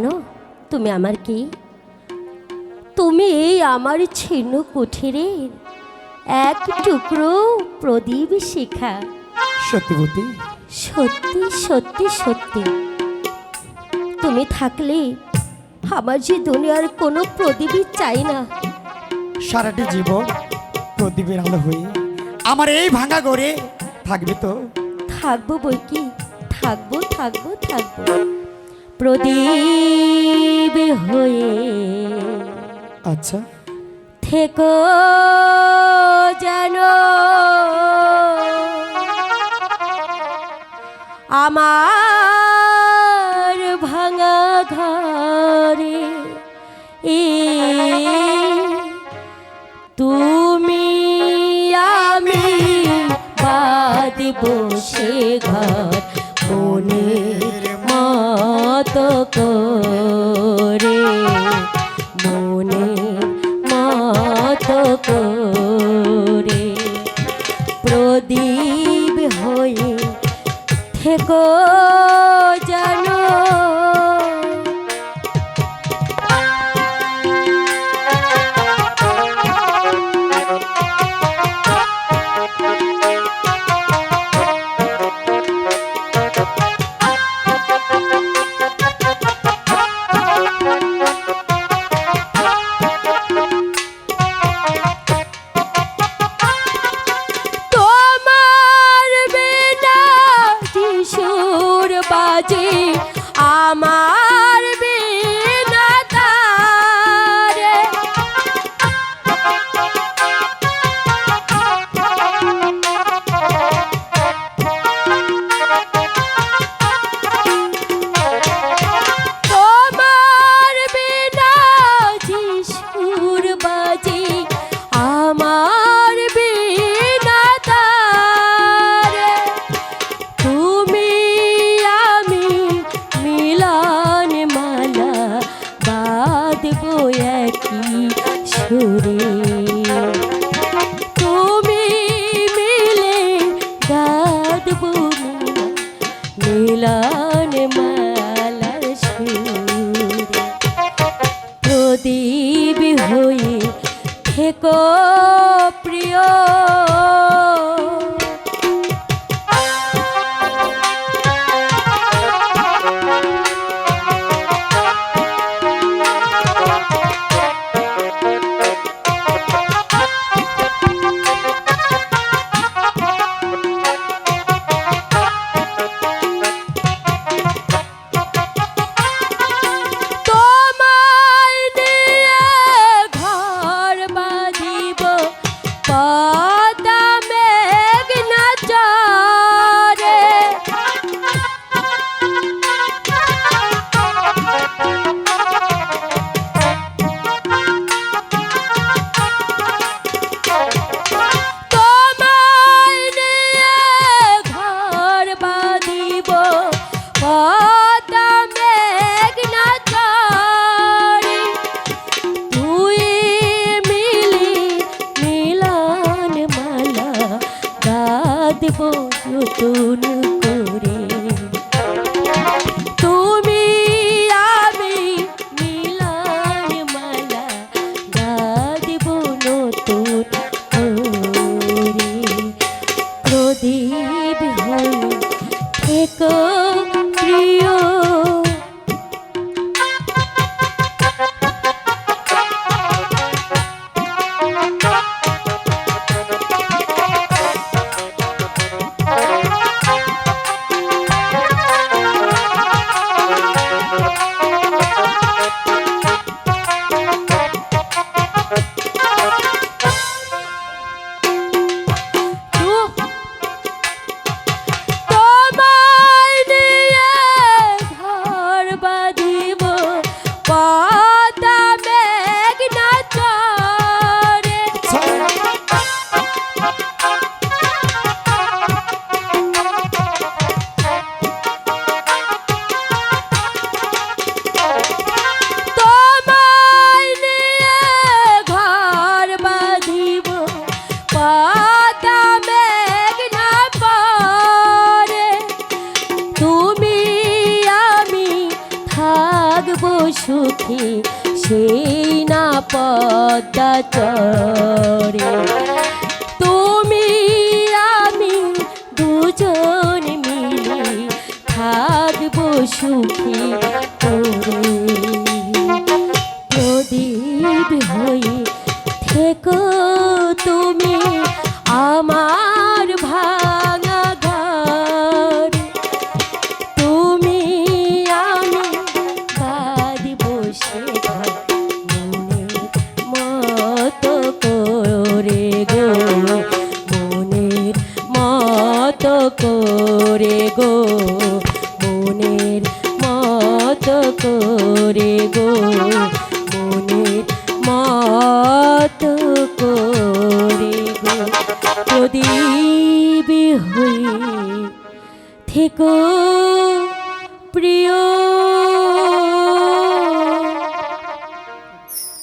জানো তুমি আমার কি? তুমি এই আমার ছিন্ন কুঠিরের এক টুকরো প্রদীপ শিখা। সত্যবতী সত্যি সত্যি সত্যি। তুমি থাকলে আমার যে দুনিয়ার কোনো প্রদীপই চাই না। সারাটি জীবন প্রদীপের আলো হয়ে আমার এই ভাঙা গড়ে থাকবে তো? থাকব বই কি? থাকব থাকব থাকব। প্রদীপ হয়ে আচ্ছা। থেকো যেন। আমার ভাঙা ঘরে এ তুমি আমি বাদ বসে ঘর। মতো করে মনের মতো করে। প্রদীপ হয়ে থেকো জানো। বাজে আমার বাঁধব একই সুরে। তুমি মিলে গাঁদব মিলন মালার সুরে। প্রদীপ হয়ে থেকো প্রিয় তুমি সুখী সেই না পদ্মা চরে তুমি, আমি দুজন মিলে থাকব সুখী করে। প্রদীপ হয়ে থেকো তুমি আমার করে গো মনের মতো করে গো মনের মতো করে গো। প্রদীপ হয়ে থেকো